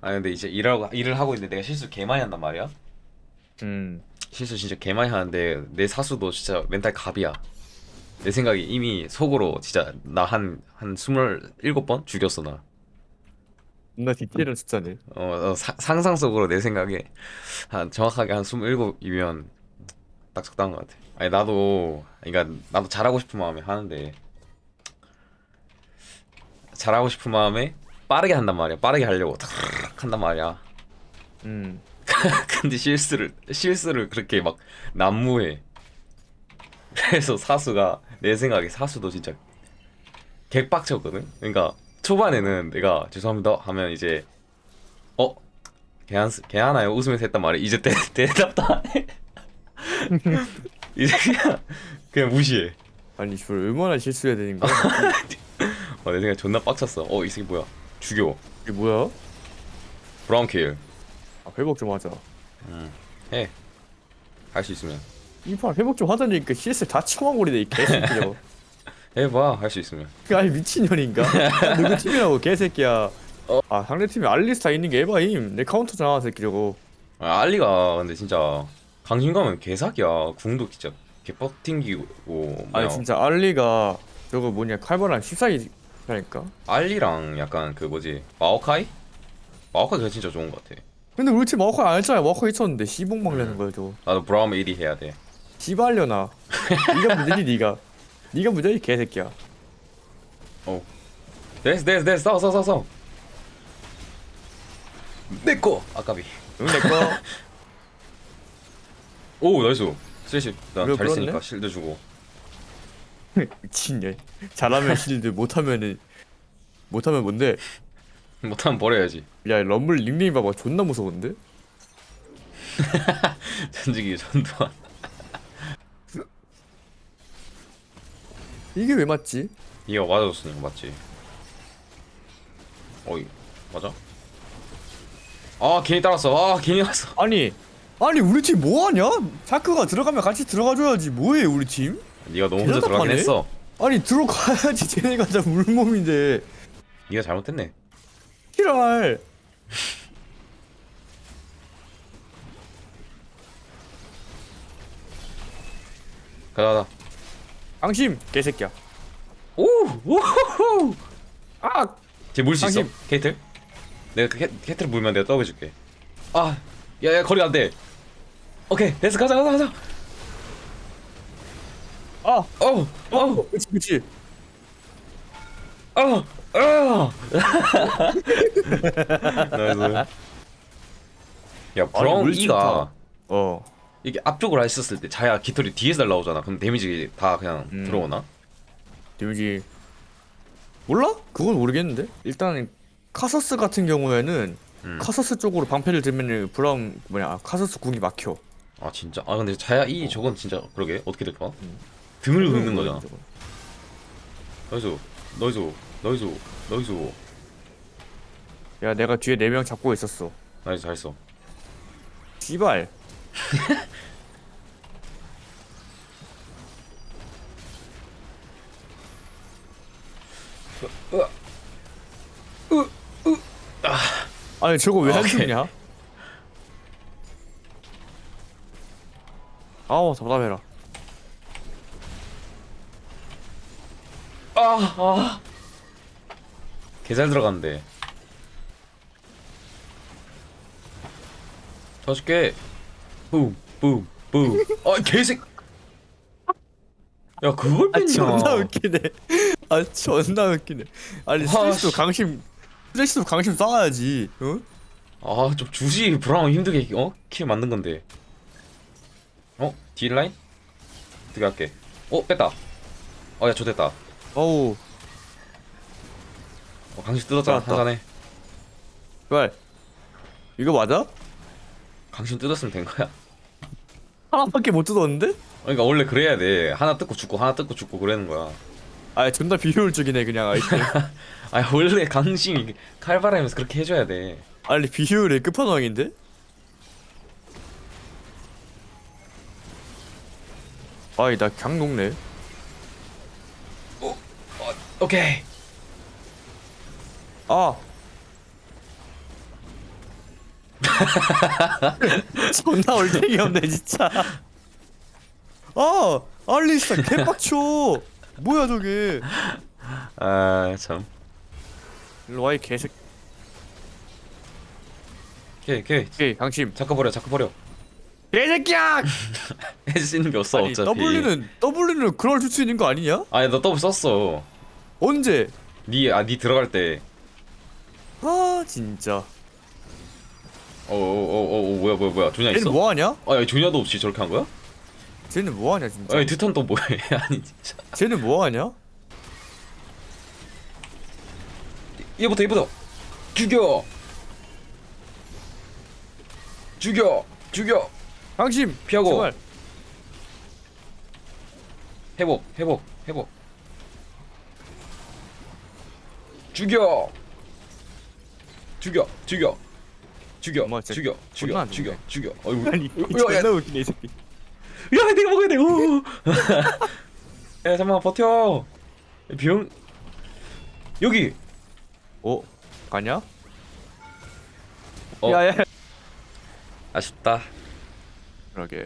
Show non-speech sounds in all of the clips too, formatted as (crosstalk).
아 근데 이제 일하고 일을 하고 있는데 내가 실수 개 많이 한단 말이야. 음. 실수 진짜 개 많이 하는데 내 사수도 진짜 멘탈 갑이야. 내 생각에 이미 속으로 진짜 나 한 한 스물일곱 번 죽였어 나. 존나 디테일한 숫자네. 어, 어, 사- 상상 속으로 내 생각에 한 정확하게 한 스물일곱이면 딱 적당한 것 같아. 아니 나도 그러니까 나도 잘하고 싶은 마음에 하는데 잘하고 싶은 마음에 빠르게 한단 말이야. 빠르게 하려고 탁 한단 말이야. 음. (laughs) 근데 실수를 실수를 그렇게 막 난무해. 그래서 사수가 내 생각에 사수도 진짜 개빡쳤거든. 그러니까 초반에는 내가 죄송합니다 하면 이제 어 개한 개하나요 웃으면서 했단 말이야. 이제 대, 대답도 안 해. (laughs) 이제 그냥 그냥 무시해. 아니 저걸 얼마나 실수해야 되는 거야? (laughs) 어, 내 생각에 존나 빡쳤어. 어 이 새끼 뭐야? 죽여. 이게 뭐야? 브라운 케일. 아, 회복 좀 하자. 해. 할 수 있으면 이판 회복 좀 하자니까 실수 다 처먹으리네 이 개새끼야. (laughs) 해봐. 할 수 있으면. 아니 미친년인가? 누구 팀이라고 개새끼야. 아 상대 팀에 알리스타 있는 게 에바임. 내 카운터잖아 새끼 저거. 아, 알리가 근데 진짜 강심 가면 개사기야. 궁도 진짜 개뻑 튕기고 아니. 진짜 알리가 저거 뭐냐 칼바람 14기라니까. 알리랑 약간 그 뭐지 마오카이? 마오카이가 진짜 좋은 것 같아. 근데 우리 팀 마커 안 했잖아. 마커 있었는데 시봉 막려는 거야 저거. 나도 브라움 1위 해야 돼. 씨발려나. 네가 문제지 네가. 네가 문제지 개새끼야. 됐어 됐어 됐어 싸워 싸워 싸워 싸워. 내꺼 아까비. 응 내꺼. (laughs) 오 나이스. 스레시 이거 난잘 끌었네? 쓰니까 실드 주고. (laughs) 미친년. 잘하면 실드 못하면은 못하면 뭔데? (laughs) 못하면 버려야지. 야 럼블 닉네임 봐봐 존나 무서운데? (laughs) 전지기 전두환. 이게 왜 맞지? 이거 맞아줬으니까 맞지. 어이 맞아? 아 괜히 따랐어. 아 괜히 왔어. 아니 아니 우리 팀 뭐하냐? 자크가 들어가면 같이 들어가줘야지 뭐해 우리 팀? 네가 너무 혼자 대답하네? 들어가긴 했어. 아니 들어가야지 (laughs) 쟤네가 다 물몸인데 네가 잘못했네. 키랄 (laughs) 가자 가자. 앙심 개새끼야 오! 오호호! 아! 쟤물 수 있어? 당신. 케이틀? 내가 그 케, 케이틀 물면 내가 떠보줄게 아! 야야 거리 안돼 오케이 됐어 가자 가자 가자 아! 어우 어우 그치 그치 어우 나이스 야 브라운 물 E가 어 이게 앞쪽으로 했었을 때 자야 깃털이 뒤에서 날라오잖아 그럼 데미지 다 그냥 음. 들어오나? 데미지 몰라? 그건 모르겠는데 일단 카서스 같은 경우에는 음. 카서스 쪽으로 방패를 들면은 브라운 뭐냐 카서스 궁이 막혀 아 진짜? 아 근데 자야 E 저건 진짜 그러게 어떻게 될까? 음. 등을 긁는 거잖아 나이스 나이스 나이스 나이스 야 내가 뒤에 네 명 잡고 있었어. 나이스 잘했어. 씨발. (laughs) 아니 저거 왜 안 오케이. 죽냐? 아우 답답해라. 아아 개잘 들어갔는데 도와줄게 뿜뿜뿜아 개색 야 그걸 아 뺐냐 존나 웃기네. 아 존나 웃기네. 아니 아, 스트레스도 씨. 강심 스트레스도 강심 쌓아야지 어? 아좀 주시 브라운 힘들게 어? 킬 만든 건데. 어? 딜라인? 할게? 어 뺐다. 어야 좋됐다. 어우 어, 강시 뜯었잖아. 알았다. 한잔해 왜? 이거 맞아? 강신 뜯었으면 된 거야. 하나밖에 못 뜯었는데? 그러니까 원래 그래야 돼. 하나 뜯고 죽고 하나 뜯고 죽고 그러는 거야. 아 존나 비효율적이네 그냥. 아이템 (laughs) 아 원래 강신이 칼바람에서 그렇게 해줘야 돼. 아니 비효율의 끝판왕인데? 아이 나강 녹네. 오케이 아. (laughs) 존나 올탱이 없네 진짜. 아 알리스타 개빡쳐. 뭐야 저게? 아 참. 일로 와이 개새 오케이 오케이 오케이 강심. 잠깐 버려 잠깐 버려. 개새끼야! (laughs) 있는 게 없어 아니 어차피. W는 W는 그럴 줄 수 있는 거 아니냐? 아니 너 더블 썼어. 언제? 니아니 들어갈 때 아 진짜. 어어어어 뭐야 뭐야 뭐야. 조냐 쟤는 있어? 뭐하냐? 아야 조냐도 없이 저렇게 한 거야? 쟤는 뭐하냐 진짜? 아니 드턴 또 뭐해? (laughs) 아니 진짜. 쟤는 뭐하냐? 얘부터 얘부터. 죽여! 죽여! 죽여! 강심! 피하고. 제발. 회복 회복 회복. 죽여 죽여 죽여. 죽여 엄마 진짜 죽여 죽여 안 죽여. 죽여. 어이구 아니 야, 야, 존나 웃기네 이 새끼. 야 내가 먹어야 돼. 오. (laughs) 야 잠깐만 버텨. 병 여기. 어? 가냐? 어. 야야. 아쉽다. 그러게.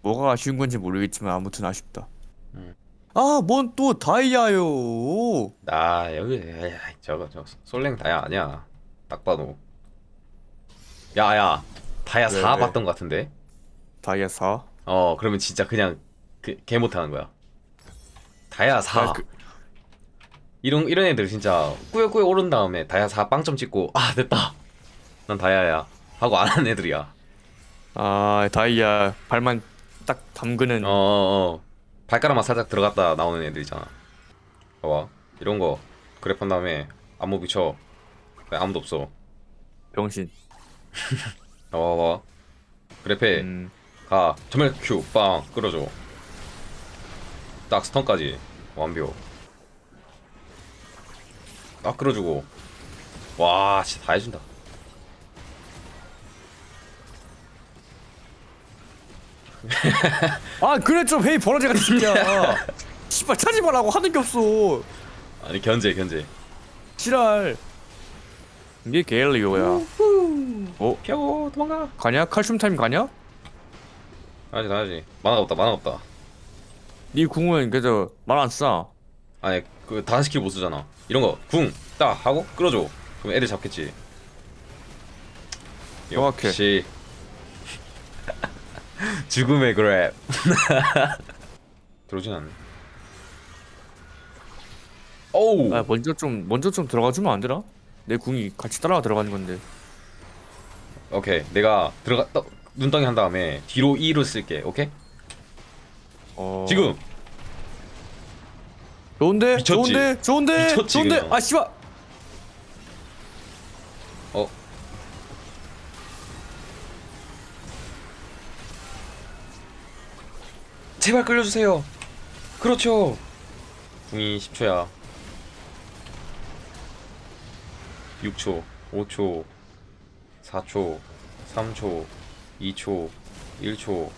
뭐가 아쉬운 건지 모르겠지만 아무튼 아쉽다. 음. 아뭔 또 다이아요? 나 여기 에이, 저거 저 솔랭 다야 아니야 딱 봐도. 야야 다야 왜, 4 왜? 봤던 것 같은데? 다이아 4 어 그러면 진짜 그냥 그, 개 못하는 거야. 다야 4 아, 그- 이런 이런 애들 진짜 꾸역꾸역 오른 다음에 다야 4 빵점 찍고 아 됐다. 난 다야야. 하고 안 하는 애들이야. 아 다이아 발만 딱 담그는. 어어어. 발가락만 살짝 들어갔다 나오는 애들 있잖아. 봐봐. 이런 거 그래프 다음에 안무 비춰 왜 아무도 없어? 병신. 봐봐 봐봐 그래프에 음, 가. 전멸 큐 빵. 끌어줘. 딱 스턴까지. 완벽. 딱 끌어주고. 와 진짜 다 해준다. (laughs) 아 그래 좀 헤이 버러지 같은 새끼야 씨발 차지 말라고 하는 게 없어. 아니 견제 견제. 지랄 이게 게일리오야 어? 피하고 도망가 가냐? 칼슘 타임 가냐? 가야지 가야지 만화가 없다 만화가 없다 네 궁은 그래서 말안 써. 아니 그 다른 스킬 못 쓰잖아 이런 거궁딱 하고 끌어줘 그럼 애들 잡겠지 정확해. 역시 (laughs) 죽음의 그랩 (laughs) 들어오진 않네 오우 아 먼저 좀 먼저 좀 들어가 주면 안 되나? 내 궁이 같이 따라가 들어가는 건데. 오케이 내가 들어가 떠, 눈덩이 한 다음에 뒤로 2로 쓸게 오케이 어. 지금 좋은데? 미쳤지? 좋은데? 좋은데? 미쳤지, 좋은데? 그냥. 아 씨발. 어 제발 끌려주세요 그렇죠 궁이 10초야 6초 5초 4초 3초 2초 1초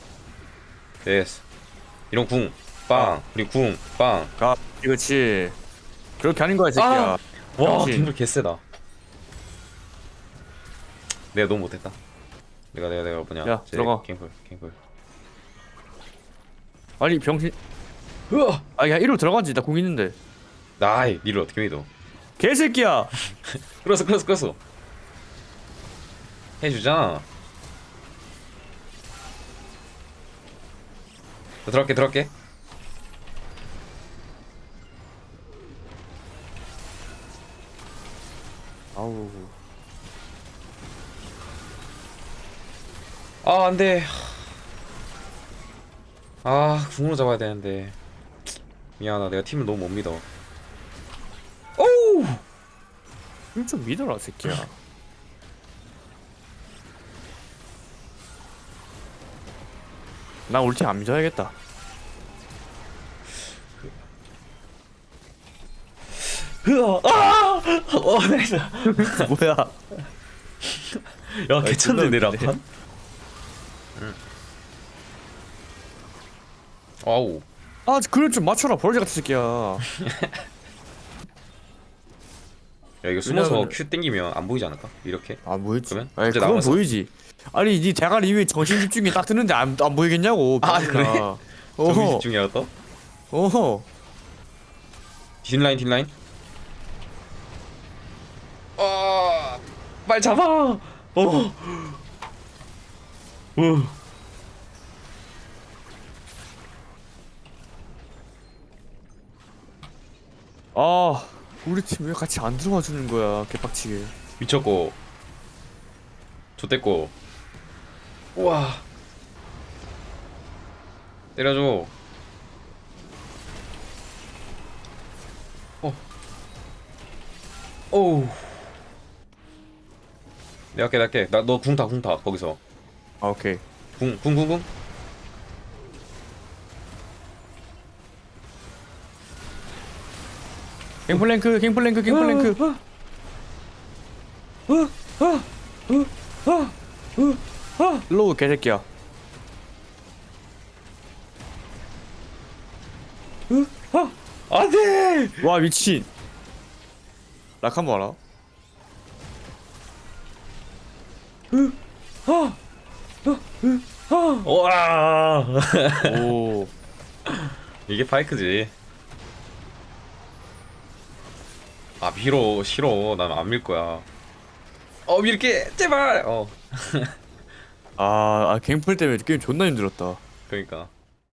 됐어 이런 궁빵 그리고 궁빵 가. 그렇지. 그렇게 하는 거야, 이 새끼야. 아! 와 역시. 갱플 개쎄다 내가 너무 못했다 내가 내가 내가 뭐냐 야, 제 들어가. 갱플 갱플 아니 병신. 으아 아, 야, 이로 들어간지 나궁 있는데. 나이 니를 어떻게 믿어 개새끼야. 끌었어 끌었어 끌었어 해주잖아 자, 들어갈게 들어갈게. 아우. 아 안돼. 아 궁으로 잡아야 되는데. 미안하다. 내가 팀을 너무 못 믿어 오우 좀 믿어라, 새끼야. 나 올팀 안 믿어야겠다. 으아 아! 어 나이스 뭐야? 야 개천데 내 락판 아우 아, 그걸 좀 맞춰라, 버러지 같은 새끼야. (laughs) 야 이거 숨어서 왜냐면은- 큐 땡기면 안 보이지 않을까? 이렇게 아 보이지 그러면? 아니 이제 그건 남았어. 보이지 아니 니 대가리 위에 정신 집중이 딱 뜨는데 안, 안 보이겠냐고 아. 그래? (laughs) 정신 어허 집중이야 또? 어허 뒷라인 뒷라인 어, 빨리 잡아 어, 어. 아 우리 팀 왜 같이 안 들어와 주는 거야 개빡치게. 미쳤고. 좋댔고. 우와. 때려줘. 어. 오우. 내가 할게 내가 할게. 나너 궁타 궁타 거기서. 아 오케이. 궁 궁 궁궁 갱플랭크 갱플랭크 갱플랭크. 로우 개새끼야. 안돼! 와 미친. 락 한 번 알아? 와. 오. (laughs) 이게 파이크지 아 밀어 싫어. 난 안 밀 거야. 어 밀게. 제발. 어. (laughs) 아, 아 갱플 때문에 게임 존나 힘들었다. 그러니까